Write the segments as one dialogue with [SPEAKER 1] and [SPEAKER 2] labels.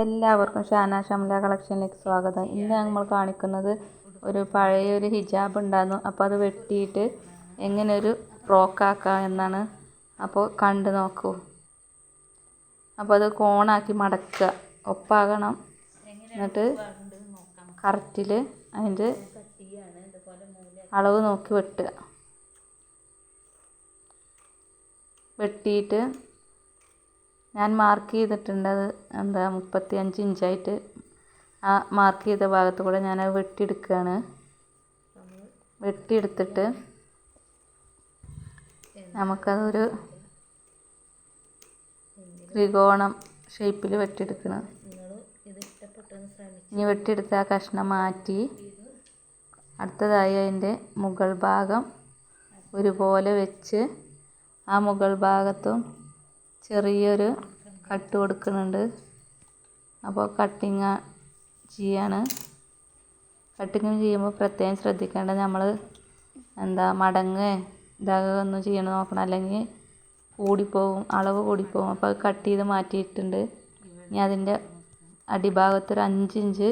[SPEAKER 1] എല്ലാവർക്കും ഷാന ഷംല കളക്ഷനിലേക്ക് സ്വാഗതം. ഇന്ന് നമ്മൾ കാണിക്കുന്നത് ഒരു പഴയ ഒരു ഹിജാബ് ഉണ്ടായിരുന്നു. അപ്പോൾ അത് വെട്ടിയിട്ട് എങ്ങനെ ഒരു ഫ്രോക്കാക്കാം എന്നാണ് അപ്പോൾ കണ്ടു നോക്കൂ. അപ്പോൾ അത് കോണാക്കി മടക്കുക. ഒപ്പാകണം. എന്നിട്ട് കറക്റ്റിൽ അതിന്റെ അളവ് നോക്കി വെട്ടുക. വെട്ടിയിട്ട് ഞാൻ മാർക്ക് ചെയ്തിട്ടുണ്ട് എന്താ മുപ്പത്തി അഞ്ച് ഇഞ്ചായിട്ട് ആ മാർക്ക് ചെയ്ത ഭാഗത്ത് കൂടെ ഞാനത് വെട്ടിയെടുക്കുകയാണ്. വെട്ടിയെടുത്തിട്ട് നമുക്കതൊരു ത്രികോണം ഷേപ്പിൽ വെട്ടിയെടുക്കണം. ഇനി വെട്ടിയെടുത്ത ആ കഷ്ണം മാറ്റി അടുത്തതായി അതിന്റെ മുകൾ ഭാഗം ഒരുപോലെ വെച്ച് ആ മുകൾ ഭാഗത്തും ചെറിയൊരു കട്ട് കൊടുക്കുന്നുണ്ട്. അപ്പോൾ കട്ടിങ് ചെയ്യാണ്. കട്ടിങ് ചെയ്യുമ്പോൾ പ്രത്യേകം ശ്രദ്ധിക്കേണ്ടത് നമ്മൾ എന്താ മടങ്ങ് ഇതാകൊന്നും ചെയ്യണം നോക്കണം. അല്ലെങ്കിൽ കൂടിപ്പോവും അളവ് കൂടിപ്പോവും. അപ്പോൾ അത് കട്ട് ചെയ്ത് മാറ്റിയിട്ടുണ്ട്. ഇനി അതിന്റെ അടിഭാഗത്തൊരു അഞ്ച് ഇഞ്ച്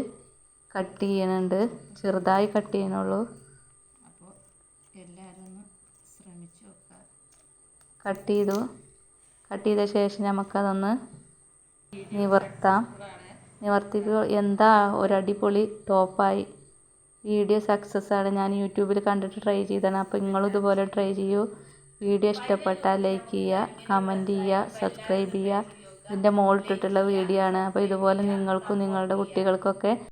[SPEAKER 1] കട്ട് ചെയ്യണുണ്ട്. ചെറുതായി കട്ട് ചെയ്യണുള്ളൂ.
[SPEAKER 2] അപ്പോൾ എല്ലാവരും ഒന്ന് ശ്രമിച്ചു
[SPEAKER 1] കട്ട് ചെയ്തു. കട്ട് ചെയ്ത ശേഷം നമുക്കതൊന്ന് നിവർത്താം. നിവർത്തിക്കുക എന്താ ഒരടിപൊളി ടോപ്പായി. വീഡിയോ സക്സസ് ആണ് ഞാൻ യൂട്യൂബിൽ കണ്ടിട്ട് ട്രൈ ചെയ്തതാണ് അപ്പോൾ നിങ്ങളും ഇതുപോലെ ട്രൈ ചെയ്യൂ. വീഡിയോ ഇഷ്ടപ്പെട്ടാൽ ലൈക്ക് ചെയ്യുക കമന്റ് ചെയ്യുക സബ്സ്ക്രൈബ് ചെയ്യുക. ഇതിന്റെ മോളിട്ടിട്ടുള്ള വീഡിയോ ആണ്. അപ്പോൾ ഇതുപോലെ നിങ്ങൾക്കും നിങ്ങളുടെ കുട്ടികൾക്കൊക്കെ